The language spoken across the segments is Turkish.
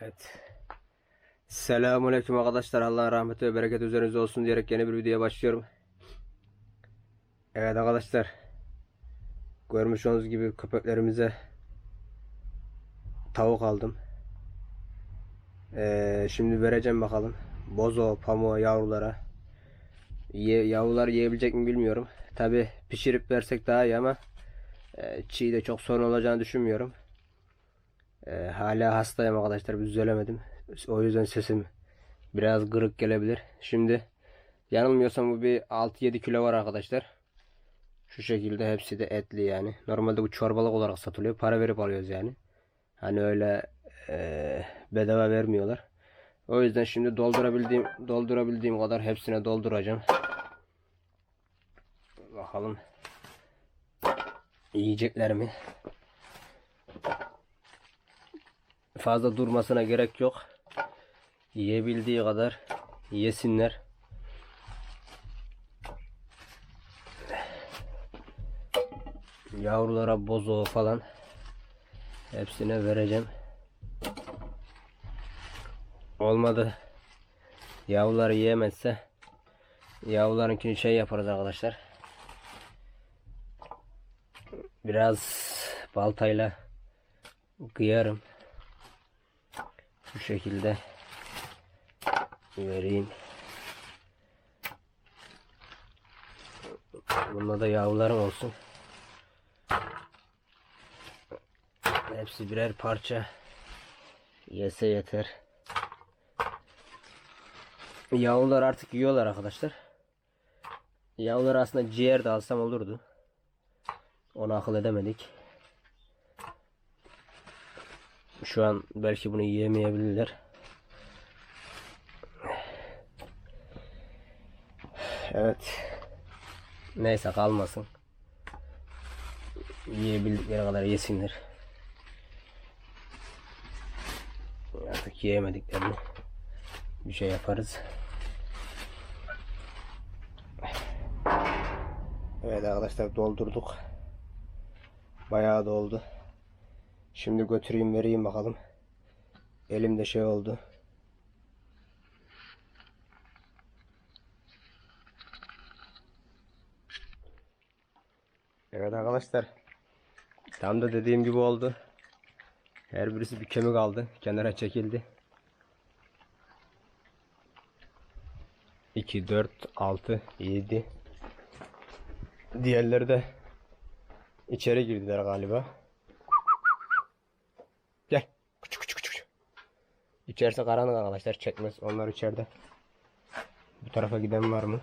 Evet. Selamünaleyküm arkadaşlar. Allah'ın rahmeti ve bereketi üzerinize olsun diyerek yeni bir videoya başlıyorum. Evet arkadaşlar. Görmüş olduğunuz gibi köpeklerimize tavuk aldım. Ee, şimdi vereceğim bakalım. Bozo, pamuğa, yavrulara. Ye, yavrular yiyebilecek mi bilmiyorum. Tabi pişirip versek daha iyi ama e, çiğ de çok sorun olacağını düşünmüyorum. Ee, hala hastayım arkadaşlar. Düzelemedim. O yüzden sesim biraz kırık gelebilir. Şimdi yanılmıyorsam bu bir 6-7 kilo var arkadaşlar. Şu şekilde hepsi de etli yani. Normalde bu çorbalık olarak satılıyor. Para verip alıyoruz yani. Hani öyle e, bedava vermiyorlar. O yüzden şimdi doldurabildiğim doldurabildiğim kadar hepsine dolduracağım. Bakalım yiyecekler mi? Fazla durmasına gerek yok. Yiyebildiği kadar yesinler. Yavrulara bozo falan hepsine vereceğim. Olmadı. Yavruları yiyemezse yavrularınkini şey yaparız arkadaşlar. Biraz baltayla kıyarım. Bu şekilde vereyim. Bunda da yavrularım olsun. Hepsi birer parça yese yeter. Yavrular artık yiyorlar arkadaşlar. Yavrular aslında ciğer de alsam olurdu. Onu akıl edemedik. Şu an belki bunu yiyemeyebilirler. Evet. Neyse kalmasın. Yiyebildikleri kadar yesinler. Artık yiyemediklerini bir şey yaparız. Evet arkadaşlar doldurduk. Bayağı doldu. Şimdi götüreyim vereyim bakalım. Elimde şey oldu. Evet arkadaşlar. Tam da dediğim gibi oldu. Her birisi bir kemik aldı. Kenara çekildi. 2, 4, 6, 7. Diğerleri de içeri girdiler galiba. İçerisi karanlık arkadaşlar çekmez. Onlar içeride. Bu tarafa giden var mı?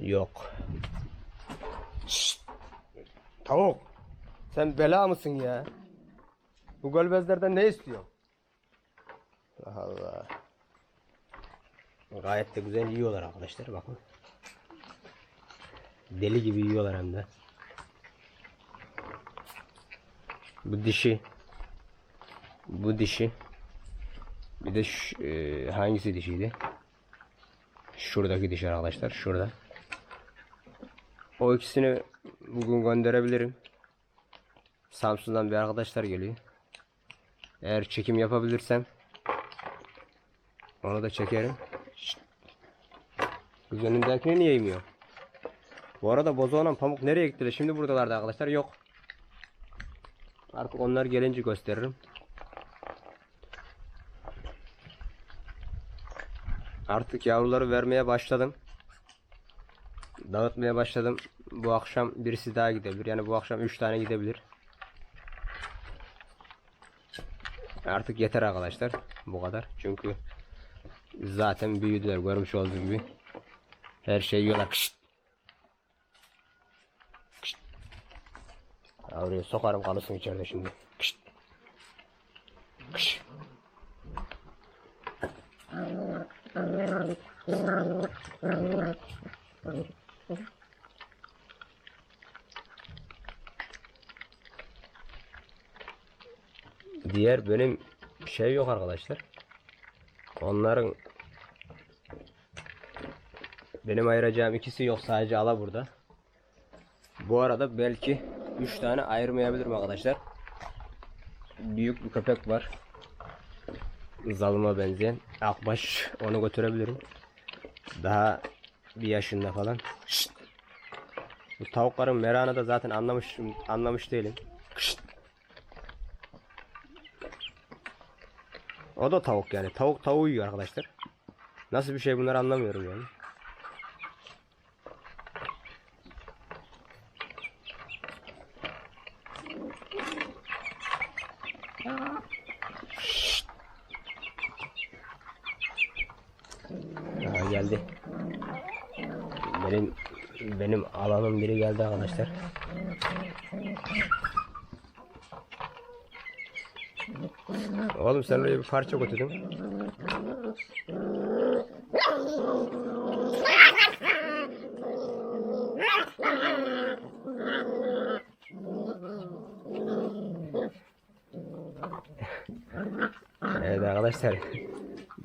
Yok. Şşt. Tavuk. Sen bela mısın ya? Bu gölbezlerden ne istiyorsun? Allah Allah. Gayet de güzel yiyorlar arkadaşlar bakın. Deli gibi yiyorlar hem de. Bu dişi. Bu dişi. Bir de şu, e, hangisi dişiydi? Şuradaki dişi arkadaşlar. Şurada. O ikisini bugün gönderebilirim. Samsun'dan bir arkadaşlar geliyor. Eğer çekim yapabilirsem onu da çekerim. Kız önündekini niye yemiyor? Bu arada Bozoğlan Pamuk nereye gittiler? Şimdi buradalardı arkadaşlar. Yok. Artık onlar gelince gösteririm. Artık yavruları vermeye başladım. Dağıtmaya başladım. Bu akşam birisi daha gidebilir. Yani bu akşam 3 tane gidebilir. Artık yeter arkadaşlar. Bu kadar. Çünkü zaten büyüdüler. Görmüş olduğunuz gibi. Her şey yiyorlar. Kışt. Kışt. Yavruya sokarım kalırsın içeride şimdi. Kışt. Kışt. Diğer benim şey yok arkadaşlar. Onların benim ayıracağım ikisi yok sadece ala burada. Bu arada belki 3 tane ayırmayabilirim arkadaşlar. büyük bir köpek var. Zalıma benzeyen. Akbaş onu götürebilirim. Daha bir yaşında falan. Şşt. Bu tavukların meranı da zaten anlamış anlamış değilim. Şşt. O da tavuk yani. Tavuk tavuğu yiyor arkadaşlar. Nasıl bir şey bunları anlamıyorum yani. Aha, geldi. Benim benim alanım biri geldi arkadaşlar. Oğlum sen oraya bir parça götürdün. Evet arkadaşlar.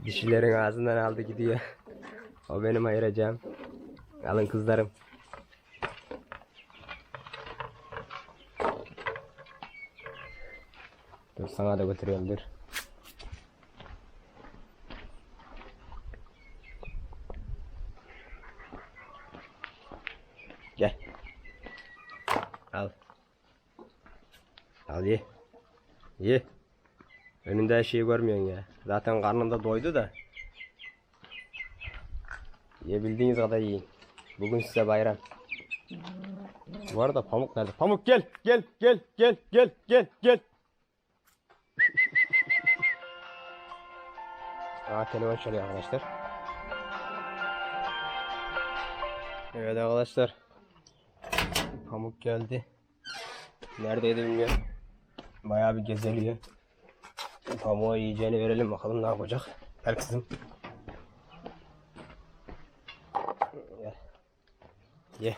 Dişilerin ağzından aldı gidiyor. O benim ayıracağım. Alın kızlarım. Dur sana da götürüyorum. Al. Al ye. Ye. Önünde her şeyi görmüyorsun ya. Zaten karnında doydu da. Yiyebildiğiniz kadar yiyin. Bugün size bayram. Bu arada Pamuk nerede? Pamuk gel, gel, gel, gel, gel, gel, gel. Aa telefon çalıyor arkadaşlar. Evet arkadaşlar. Pamuk geldi. Neredeydi bilmiyorum. Bayağı bir gezeliyor. Pamuğa yiyeceğini verelim bakalım ne yapacak. Gel kızım. Gel. Ye.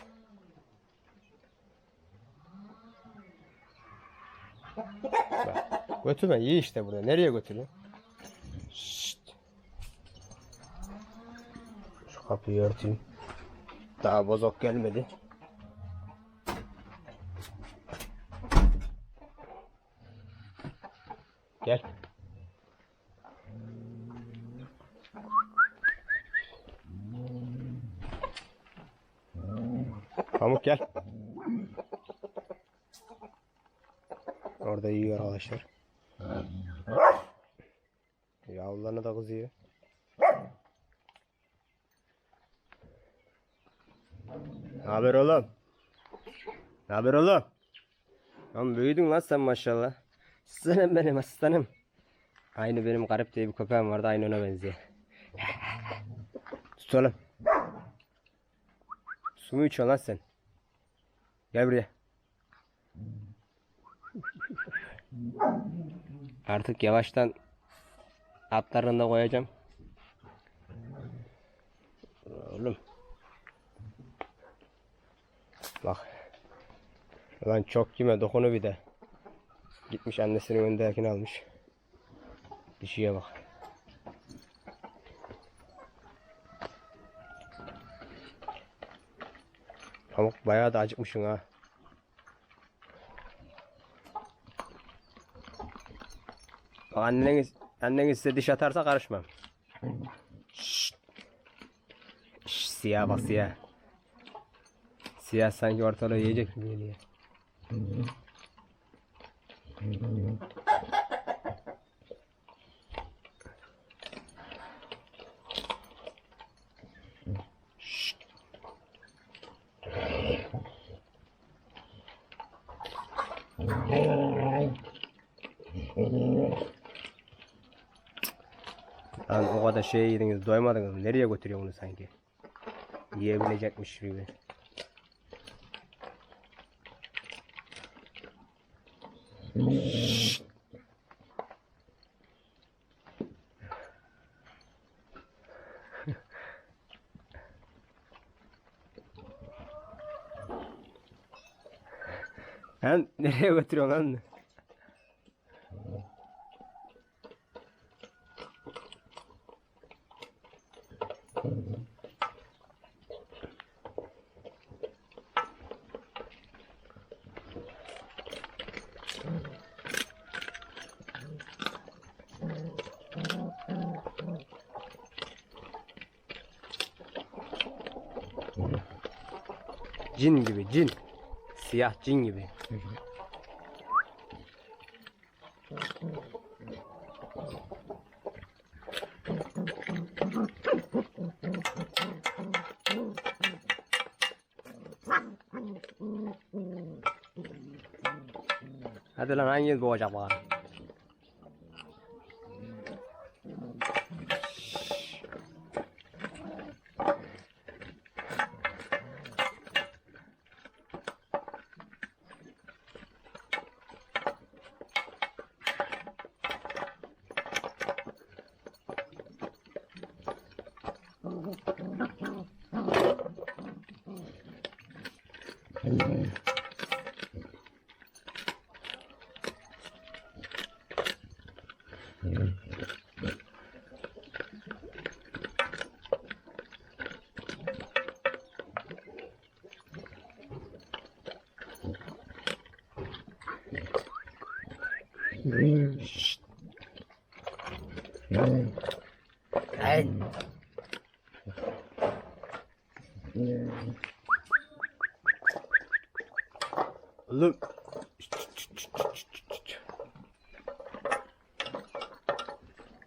Bak, götürme ye işte burada. Nereye götürüyor? Şşt. Şu kapıyı örteyim. Daha bozok gelmedi. Gel. Pamuk gel. Orada yiyor arkadaşlar. Yavrularına da kızıyor. Ne haber oğlum? Ne haber oğlum? Lan büyüdün lan sen maşallah. Aslanım benim aslanım. Aynı benim garip diye bir köpeğim vardı aynı ona benziyor. Tut oğlum. Su mu içiyorsun lan sen? Gel buraya. Artık yavaştan atlarını da koyacağım. Oğlum. Bak. Lan çok yeme dokunu bir de. Gitmiş annesinin önündekini almış. Dişiye bak. Pamuk bayağı da acıkmışsın ha. Anneniz, anneniz size diş atarsa karışmam. Şşt. Şşt, siyah bak siyah. Siyah sanki ortalığı yiyecek gibi geliyor. Lan o kadar şey yediniz doymadınız mı? Nereye götürüyor bunu sanki? Yiyebilecekmiş gibi. götürüyor lan. Cin gibi cin. Siyah cin gibi. Hadi lan hanginiz boğacak bakalım. Oğlum.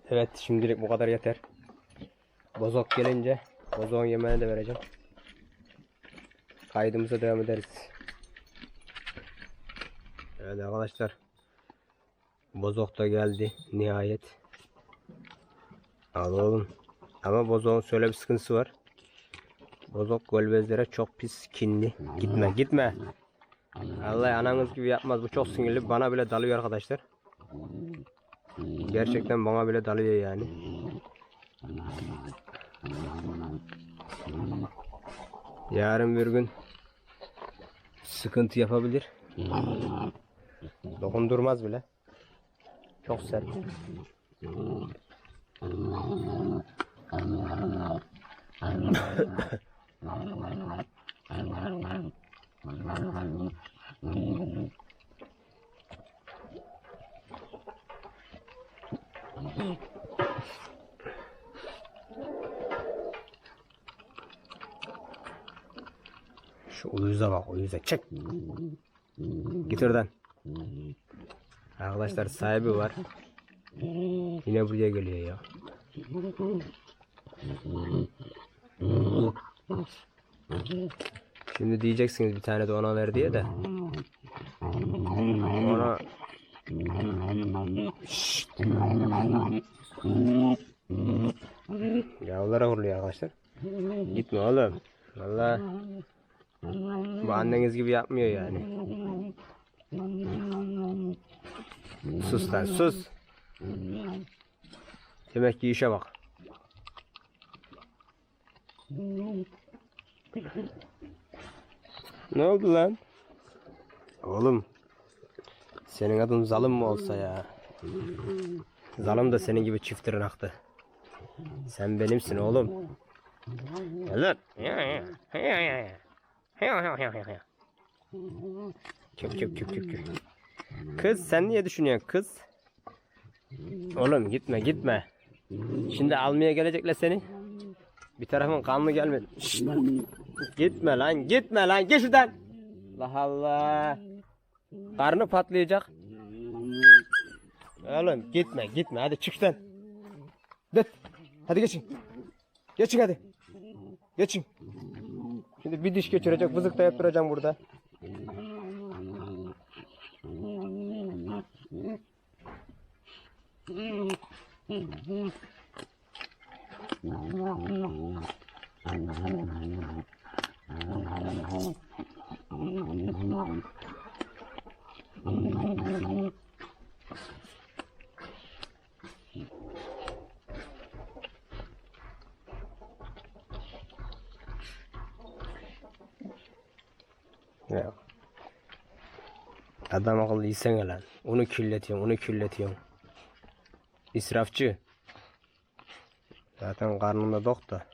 Evet şimdilik bu kadar yeter. Bozok gelince bozok'un yemeğini de vereceğim. Kaydımıza devam ederiz. Evet arkadaşlar. Bozok da geldi nihayet. Al oğlum. Ama Bozok'un şöyle bir sıkıntısı var. Bozok golbezlere çok pis kinli. Gitme gitme. Vallahi ananız gibi yapmaz. Bu çok sinirli. Bana bile dalıyor arkadaşlar. Gerçekten bana bile dalıyor yani. Yarın bir gün sıkıntı yapabilir. Dokundurmaz bile. Çok sert. Şu uyuza bak uyuza çek. Git oradan. Arkadaşlar sahibi var. Yine buraya geliyor ya. Şimdi diyeceksiniz bir tane de ona ver diye de. Ona Şşt. Yavrulara vuruluyor arkadaşlar. Gitme oğlum. Vallahi bu anneniz gibi yapmıyor yani. Sus lan sus. Demek ki işe bak. Ne oldu lan? Oğlum. Senin adın zalim mı olsa ya? Zalim da senin gibi çift tırnaktı. Sen benimsin oğlum. Lan. Küp küp küp küp küp. Kız sen niye düşünüyorsun kız? Oğlum gitme gitme. Şimdi almaya gelecekler seni. Bir tarafın kanlı gelmedi. Şşt. Gitme lan gitme lan git şuradan. Allah Allah. Karnı patlayacak. Oğlum gitme gitme hadi çık şuradan. Dıt. Hadi geçin. Geçin hadi. Geçin. Şimdi bir diş geçirecek vızık da yaptıracağım burada. Adam akıllı yesene lan. Onu kirletiyorsun, onu kirletiyorsun. İsrafçı. Zaten karnında dok da.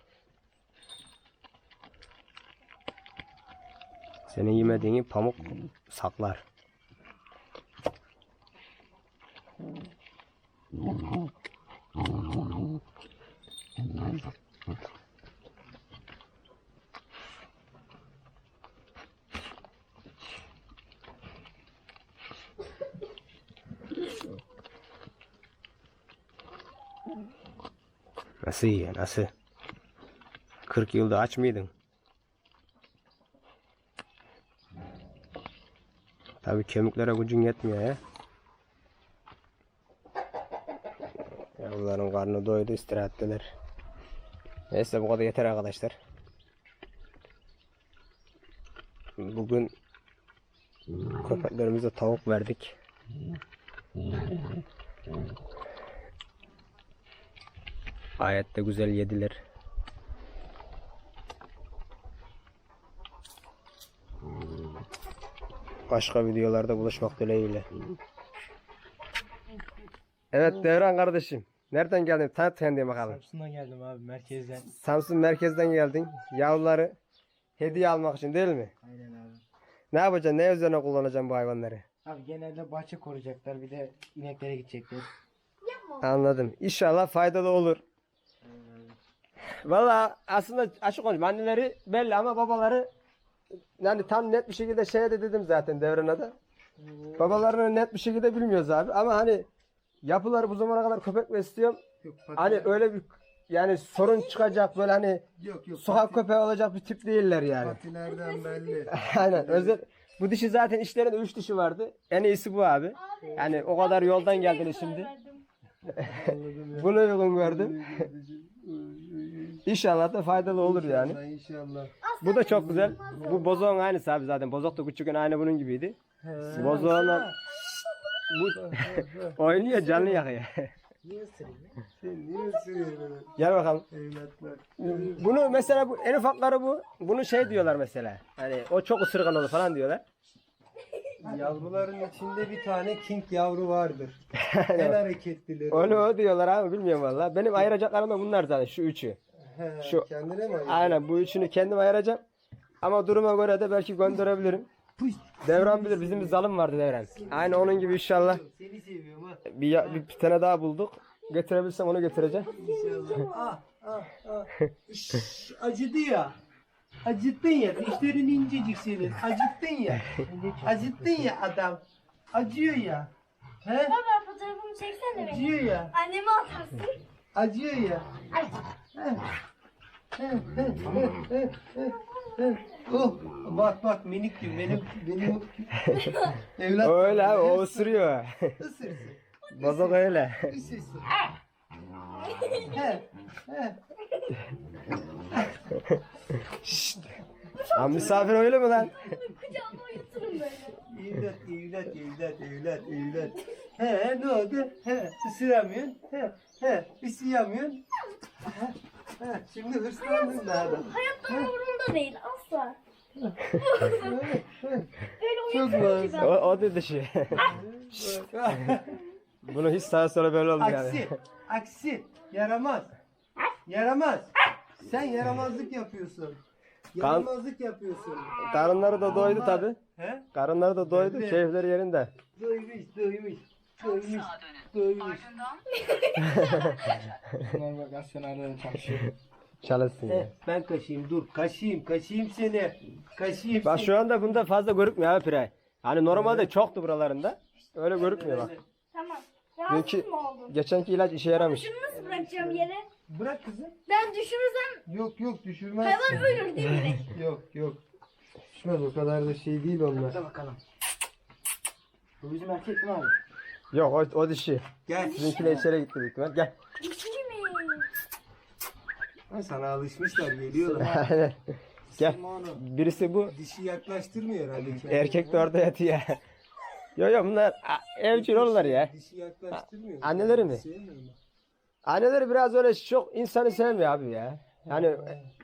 Senin yemediğini pamuk saklar. Nasıl ya nasıl? 40 yılda aç mıydın? Tabii kemiklere gücün yetmiyor ya. Yavruların karnı doydu istirahatteler. Neyse bu kadar yeter arkadaşlar. Bugün köpeklerimize tavuk verdik. Gayet de güzel yediler. Başka videolarda buluşmak dileğiyle. Evet Devran kardeşim. Nereden geldin? Tanıt kendini bakalım. Samsun'dan geldim abi merkezden. Samsun merkezden geldin. Yavruları hediye almak için değil mi? Aynen abi. Ne yapacaksın? Ne üzerine kullanacaksın bu hayvanları? Abi genelde bahçe koruyacaklar bir de ineklere gidecekler. Anladım. İnşallah faydalı olur. Valla aslında açık konuşayım. Anneleri belli ama babaları yani tam net bir şekilde şeye de dedim zaten Devran'a da. Babalarını net bir şekilde bilmiyoruz abi ama hani yapıları bu zamana kadar köpek besliyorum. Yok, Hani öyle bir yani sorun çıkacak böyle hani yok yok. sokak köpeği olacak bir tip değiller yani. Patilerden belli. Aynen özel. Bu dişi zaten işlerinde 3 dişi vardı. En iyisi bu abi. Yani o kadar yoldan geldiniz şimdi. Bunu uygun gördüm. İnşallah da faydalı olur yani. İnşallah. Bu da çok güzel. Bu bozoğun aynısı abi zaten. Bozok da küçükken aynı bunun gibiydi. Bozoğunla bu oynuyor canlı yakıyor. Niye? Sen niye ısırıyorsun Gel bakalım. evlatlar? Bunu mesela bu en ufakları bu. Bunu şey diyorlar mesela. Hani o çok ısırgan olur falan diyorlar. Yavruların içinde bir tane king yavru vardır. en hareketlileri. Onu o diyorlar abi bilmiyorum valla. Benim ayıracaklarım da bunlar zaten şu üçü. He, şu- Kendine mi ayırdın? Aynen bu üçünü kendim ayıracağım. Ama duruma göre de belki gönderebilirim. Devran bilir bizim bir zalim vardı Devran. Aynı onun gibi inşallah Seni seviyorum ha. bir, bir, bir tane daha bulduk. Getirebilsem onu getireceğim. Ah ah ah. Acıdı ya. Acıttın ya. Dişlerin incecik senin. Acıttın ya. Acıttın ya adam. Acıyor ya. He? Baba fotoğrafımı çeksene benim. Acıyor ya. Anneme atarsın. Acıyor ya. Ay. Oh, bak bak minik gibi benim benim evlat Öyle abi o ısırıyor. ısırsın Bozok öyle. ısırsın he he. Lan misafir öyle mi lan? Kucağıma uyuturum böyle. evlat evlat evlat evlat evlat he ne oldu? He ısıramıyorsun. He he ısıyamıyorsun he, şimdi hırslandın da adam umurumda değil asla. Böyle Çok uyuturum ki O, ben. o dedi şey. Bunu hiç sağa sola böyle oldu yani. aksi aksi yaramaz yaramaz sen yaramazlık yapıyorsun yaramazlık yapıyorsun Karınları da doydu tabi. he Karınları da doydu. Evet. Keyifleri yerinde. Doymuş, doymuş, doymuş, doymuş. Bunlar bak arada çalışıyor. Çalışsın ya. Ben kaşıyım, dur. Kaşıyım, kaşıyım seni. Kaşıyım Bak seni. şu anda bunda fazla görükmüyor abi pire. Hani normalde çoktu buralarında. Öyle görükmüyor bak. Tamam. Rahatsız mı oldun? geçenki ilaç işe yaramış. Şunu nasıl bırakacağım yere? Bırak kızım. Ben düşürürsem Yok yok düşürmez. hayvan ölür değil mi? Yok yok. Düşmez o kadar da şey değil onlar. Hadi bakalım. Bu bizim erkek mi abi? Yok o, o dişi. Gel. Sizinkiler içeri gitti büyük ihtimal. Gel. Dişi mi? Ha, sana alışmışlar geliyorlar. Aynen. Gel. Ama onu. Birisi bu. Dişi yaklaştırmıyor herhalde. kendini. Erkek de orada yatıyor. Yo yo bunlar a- evcil onlar ya. Dişi yaklaştırmıyor. Anneleri mi? Sevmiyor mu? Anneleri biraz öyle çok insanı sevmiyor abi ya. Yani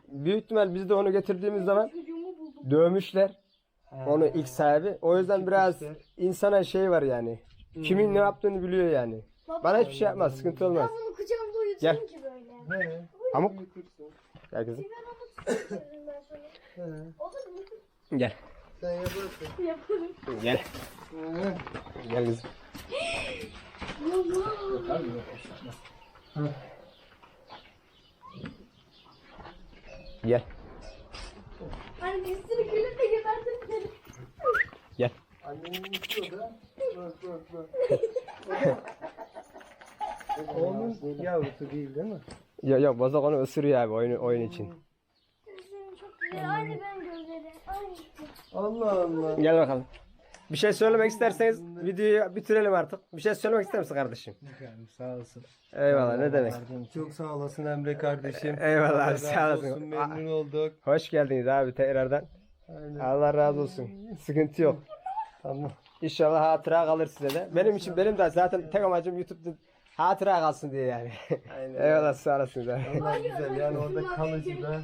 büyük ihtimal biz de onu getirdiğimiz zaman Çocuğumu buldum. dövmüşler. Onu ilk sahibi. O yüzden biraz insana şey var yani. Kimin ne yaptığını biliyor yani. Baba, Bana hiçbir şey yapmaz. Sıkıntı ben olmaz. bunu kucağımda Gel. uyuturum ki böyle. He. Uyutursun. Gel kızım. Ben onu tutuyorum ben sana. He. Olur mu? Gel. Sen yaparsın. Yaparım. Gel. He. Gel kızım. Gel. Hani bir sürü gülüp de. Gel. Annenin istiyor da. Bak bak bak. Onun yavrusu değil değil mi? Yok yok bozok onu ısırıyor abi oyun, oyun için. Gözlerin çok güzel. Aynı ben gözleri. Aynı. Allah Allah. Gel bakalım. Bir şey söylemek isterseniz videoyu bitirelim artık. Bir şey söylemek ister misin kardeşim? Efendim, sağ olsun. Eyvallah ne demek. Çok sağ olasın Emre kardeşim. Eyvallah abi, sağ olasın. olsun, Memnun olduk. Hoş geldiniz abi tekrardan. Aynen. Allah razı olsun. Sıkıntı yok. Tamam. İnşallah hatıra kalır size de. Benim için benim de zaten tek amacım YouTube'da hatıra kalsın diye yani. Aynen. Eyvallah sağ olasınız abi. Allah güzel yani orada kalıcı da.